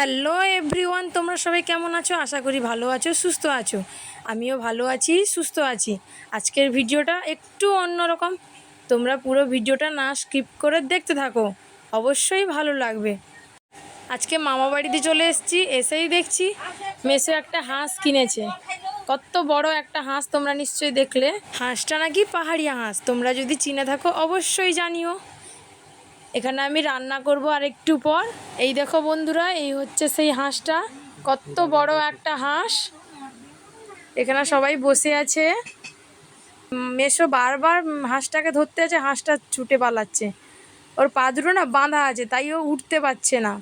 Hello everyone তোমরা সবাই কেমন আছো? আশা করি ভালো আছো, সুস্থ আছো। আমিও ভালো আছি, সুস্থ আছি। আজকের ভিডিওটা একটু অন্যরকম। তোমরা পুরো ভিডিওটা না স্কিপ করে দেখতে থাকো। অবশ্যই ভালো লাগবে। আজকে মামা বাড়িতে চলে এসেছি, এসেই দেখছি মেসো একটা হাঁস কিনেছে। কত বড় একটা হাঁস তোমরা নিশ্চয়ই দেখলে। হাঁসটা নাকি পাহাড়িয়া হাঁস। তোমরা যদি চিনে থাকো, অবশ্যই জানিও। এখানে আমি রান্না করব আর একটু পর। এই দেখো বন্ধুরা, এই হচ্ছে সেই হাঁসটা। কত বড় একটা হাঁস। এখানে সবাই বসে আছে। মেসো বারবার হাঁসটাকে ধরতে আছে, হাঁসটা ছুটে পালাচ্ছে। ওর পা দুটো না বাঁধা আছে, তাই ও উঠতে পারছে না।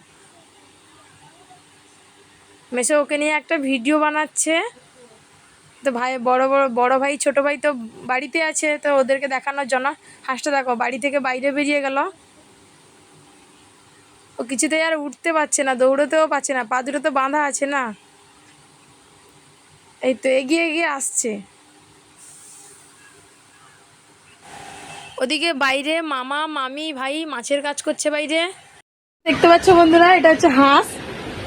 মেসো ওকে নিয়ে একটা ভিডিও বানাচ্ছে। তো ভাই, বড় বড় বড় ভাই, ছোট ভাই তো বাড়িতে আছে, তো ওদেরকে দেখানোর জন্য হাঁসটা দেখো, বাড়ি থেকে বাইরে বেরিয়ে গেল। ও কিছুতেই আর উঠতে পারছে না দৌড়তেও পারছে না পা দুটো তো বাঁধা আছে না। এই তো এগিয়ে এগিয়ে আসছে। ওদিকে বাইরে মামা মামি ভাই মাছের কাজ করছে বাইরে। দেখতে পাচ্ছ বন্ধুরা এটা হচ্ছে হাঁস।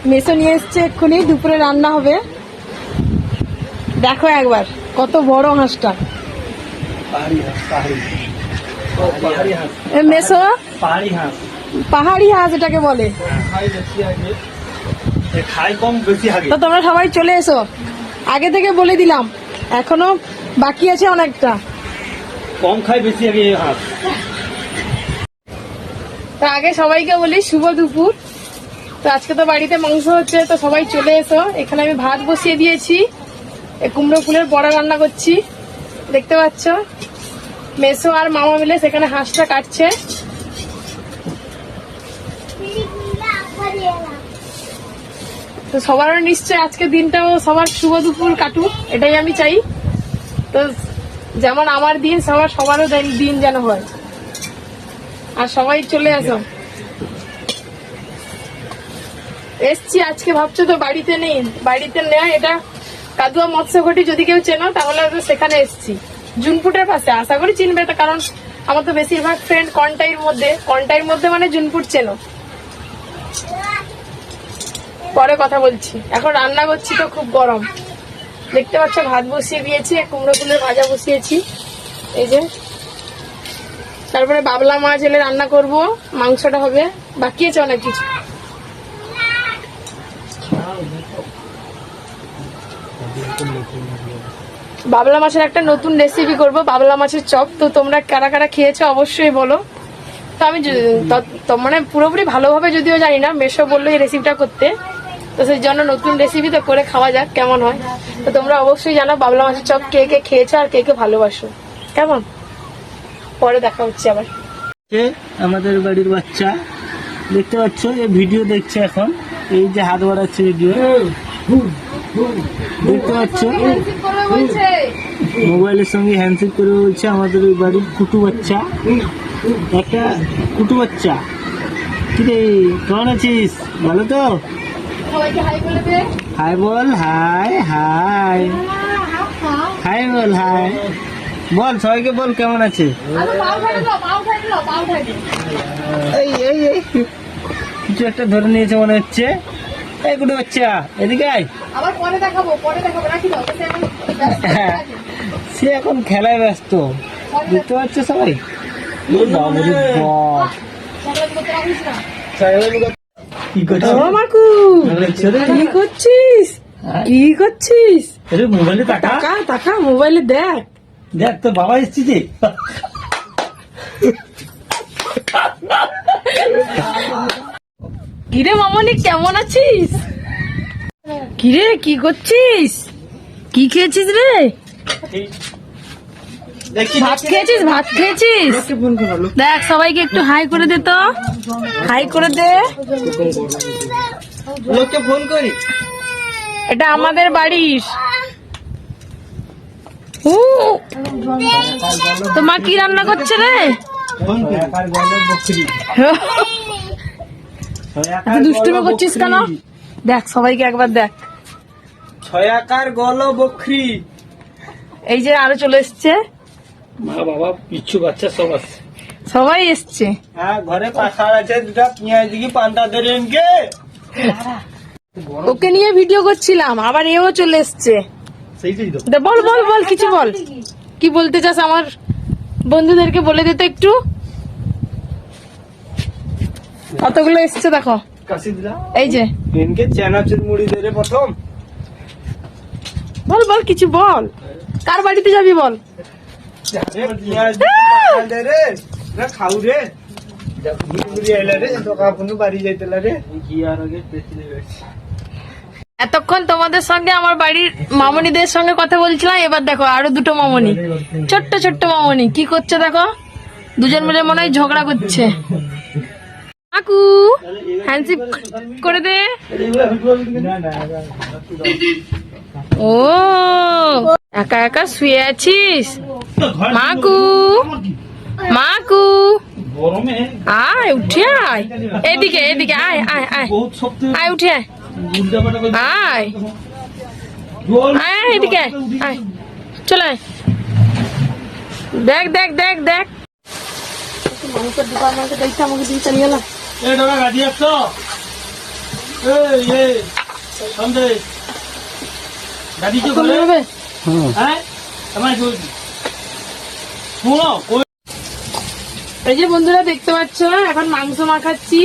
মেসো নিয়ে এসছে এক্ষুনি দুপুরে রান্না হবে। দেখো একবার কত বড় হাঁসটা। মেসো? পাহাড়ি হাঁস। পাহাড়ি হাঁস এটাকে বলে। তো তোমরা সবাই চলে এসো। আগে থেকে বলে দিলাম, এখনও বাকি আছে অনেকটা। কম খাই বেশি আগে হাঁস তো আগে সবাইকে বলি, শুভ দুপুর। তো আজকে তো বাড়িতে মাংস হচ্ছে, তো সবাই চলে এসো। এখানে আমি ভাত বসিয়ে দিয়েছি কুমড়ো ফুলের বড়া রান্না করছি। দেখতে পাচ্ছ? মেসো আর মামা মিলে সেখানে হাঁসটা কাটছে। তো সবারও নিশ্চয় আজকে দিনটাও সবার শুভ দুপুর কাটুক, এটাই আমি চাই। তো যেমন আমার দিন, সবার সবারও দিন- যেন হয়। আর সবাই চলে আসো। এসছি আজকে, ভাবছ তো বাড়িতে নেই। বাড়িতে নেই এটা কাদুয়া মৎস্যঘটি যদি কেউ চেনো, তাহলে সেখানে এসছি। জুনপুটের পাশে, আশা করি চিনবে, কারণ আমার তো বেশিরভাগ ফ্রেন্ড কন্টাইর মধ্যে কন্টাইর মধ্যে মানে জুনপুট চেনো। পরে কথা বলছি। এখন রান্না করছি তো খুব গরম। দেখতে পাচ্ছ, ভাত বসিয়ে দিয়েছি কুমড়ো ফুলের ভাজা বসিয়েছি। এই যে। তারপরে বাবলা মাছ এলে রান্না করব, মাংসটা হবে। বাকি আছে অনেক কিছু। বাবলা মাছের একটা নতুন রেসিপি করব, বাবলা মাছের চপ। তো তোমরা কারা কারা খেয়েছো অবশ্যই বলো। তো আমি মানে পুরোপুরি ভালোভাবে যদিও জানি না, মেশো বলল এই রেসিপিটা করতে। তো সেই জন্য নতুন রেসিপি তো করে খাওয়া যাক, কেমন হয়। তো তোমরা অবশ্যই জানো বাবলা মাছের চপ কে কে খেয়েছো আর কে কে ভালোবাসো। কেমন? পরে দেখা হচ্ছে আবার। আমাদের বাড়ির বাচ্চা। দেখতে পাচ্ছ এই ভিডিও দেখছে এখন। এই যে হাত বাড়াচ্ছে ভিডিও দেখতে পাচ্ছ? মোবাইলের সঙ্গে হ্যান্ডসেট করে বলছে আমাদের ওই বাড়ির কুটু বাচ্চা। একটা কুটু বাচ্চা। কিরে, কেমন আছিস? ভালো তো? হাই বলে হাই বল হাই হাই। হাই বল হাই। বল সবাইকে বল কেমন আছে এই এই এই। কিছু একটা ধরে নিয়েছে মনে হচ্ছে। এই গুলো বাচ্চা এদিকে আয়। আবার পরে দেখাবো পরে দেখাবো রাখি দাও সে এখন ব্যস্ত হ্যাঁ। সে এখন খেলায় ব্যস্ত। দেখতে পাচ্ছ সবাই? বাবুরে বাপ কি করছিস ও মাকু কি করছিস? কি করছিস? আরে মোবাইলে দেখ। দেখ তোর বাবা এসছি যে। কিরে মামনি কেমন আছিস? কিরে কি করছিস? কি খেয়েছিস রে? ভাত খেয়েছিস? ভাত খেয়েছিস? দেখ সবাইকে একটু হাই করে দে তো। হাই করে দে। লোককে ফোন করি। এটা আমাদের বাড়ির। উ, তো মা কি রান্না করছে রে? দুষ্টুমি করছিস কেন? দেখ সবাইকে একবার দেখ। ছয় আকার গল বকরি এই যে আরও চলে এসছে। মা বাবা পিচ্ছু বাচ্চা সব আছে। সবাই এসছে। হ্যাঁ ঘরে পাশার আছে দুটা পেঁয়াজ দিকে পান্তা দেন কে ওকে নিয়ে ভিডিও করছিলাম আবার এও চলে এসছে। বল বল বল কিছু বল। কি বলতে চাস আমার বন্ধুদেরকে বলে দিতে একটু। কতগুলো এসছে দেখো। এই যে। প্রথম। বল বল কিছু বল। কার বাড়িতে যাবি বল? এতক্ষণ তোমাদের সঙ্গে আমার বাড়ির মামনিদের সঙ্গে কথা বলছিলাম, এবার দেখো আরও দুটো মামনি। ছোট্ট ছোট্ট মামনি, কি করছে দেখো? দুজন মিলে মনে হয় ঝগড়া করছে। কাকু করে দে। ও, একা একা শুয়ে আছিস? মাকু মাকু গরমে আয় উঠে আয় এদিকে এদিকে আয় আয় আয় আয় উঠে আয় আয় আয় এদিকে আয় চলে আয় দেখ দেখ দেখ দেখ মানুষের ডিপার্টমেন্টে দেখতে আমাকে দিয়ে চালিয়ে গেলাম এ দাদা গাড়ি আসছো এই এই সন্দেশ গাড়ি কি করে যাবে হ্যাঁ আমার কই শুনো কই এই যে বন্ধুরা দেখতে পাচ্ছ এখন মাংস মাখাচ্ছি।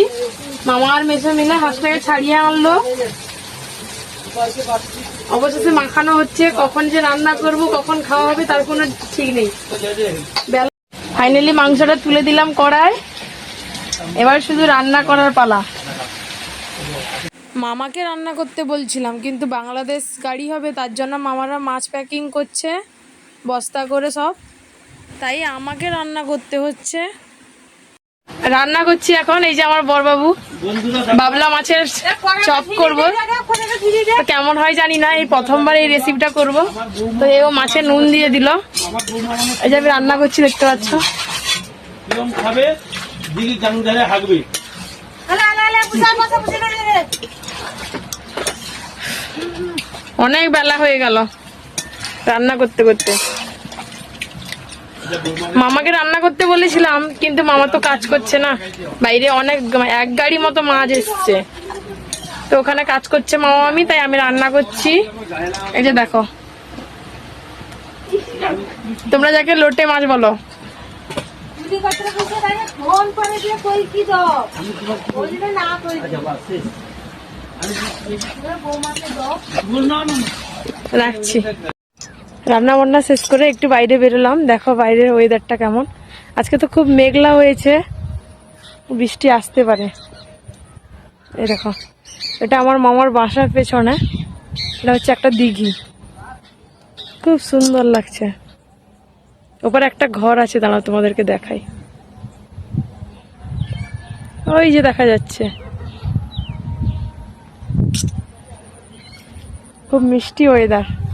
মামা আর মেসো মিলে হাঁসটাকে ছাড়িয়ে আনলো। অবশেষে মাখানো হচ্ছে। কখন যে রান্না করব কখন খাওয়া হবে তার কোনো ঠিক নেই। ফাইনালি মাংসটা তুলে দিলাম কড়ায়। এবার শুধু রান্না করার পালা। মামাকে রান্না করতে বলছিলাম কিন্তু বাংলাদেশ গাড়ি হবে তার জন্য মামারা মাছ প্যাকিং করছে বস্তা করে সব। তাই আমাকে রান্না করতে হচ্ছে। রান্না করছি এখন এই যে আমার বরবাবু। বাবলা মাছের চপ করব। কেমন হয় জানি না এই প্রথমবার এই রেসিপিটা করব। তো এও মাছের নুন দিয়ে দিল। এই যে আমি রান্না করছি দেখতে পাচ্ছ। অনেক বেলা হয়ে গেল রান্না করতে করতে। মামাকে রান্না করতে বলেছিলাম, কিন্তু মামা তো কাজ করছে না। বাইরে অনেক এক গাড়ি মতো মাছ এসছে। তো ওখানে কাজ করছে মামা আমি তাই আমি রান্না করছি। এই যে দেখো। তোমরা যাকে লোটে মাছ বলো। রাখছি। রান্না বান্না শেষ করে একটু বাইরে বেরোলাম। দেখো বাইরের ওয়েদারটা কেমন। আজকে তো খুব মেঘলা হয়েছে। বৃষ্টি আসতে পারে। এই দেখো, এটা আমার মামার বাসার পেছনে। এটা হচ্ছে একটা দিঘি। খুব সুন্দর লাগছে। ওপরে একটা ঘর আছে, দাঁড়াও তোমাদেরকে দেখাই। ওই যে দেখা যাচ্ছে। খুব মিষ্টি ওয়েদার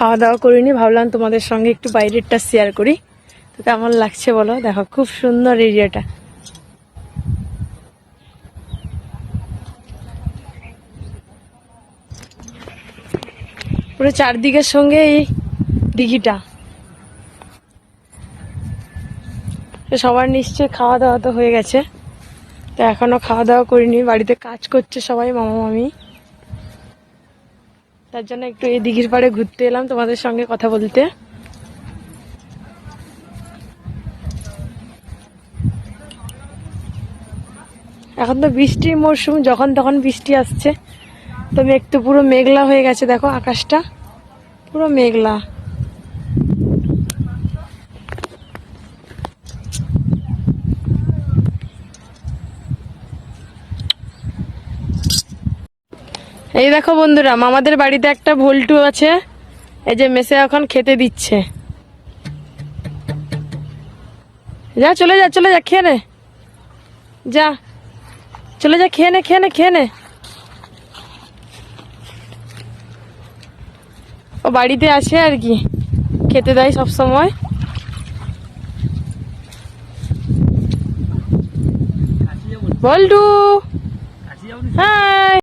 খাওয়া দাওয়া করিনি ভাবলাম তোমাদের সঙ্গে একটু বাইরেরটা শেয়ার করি। তো কেমন লাগছে বলো? দেখো, খুব সুন্দর এরিয়াটা পুরো চারদিকের সঙ্গে এই দিঘিটা। সবার নিশ্চয়ই খাওয়া দাওয়া তো হয়ে গেছে। তো এখনও খাওয়া দাওয়া করিনি, বাড়িতে কাজ করছে সবাই, মামা, মামি। তার জন্য একটু এই দিঘির পাড়ে ঘুরতে এলাম তোমাদের সঙ্গে কথা বলতে। এখন তো বৃষ্টির মরশুম, যখন তখন বৃষ্টি আসছে। তো মেঘ তো পুরো মেঘলা হয়ে গেছে, দেখো আকাশটা। পুরো মেঘলা। এই দেখো বন্ধুরা মামাদের বাড়িতে একটা ভোল্টু আছে। এই যে মেসে এখন খেতে দিচ্ছে। যা চলে যা চলে যা খেয়ে নে। যা। চলে যা খেয়ে নে খেয়ে নে খেয়ে নে। ও বাড়িতে আসে আর কি। খেতে দেয় সব সময়। বল্টু হ্যাঁ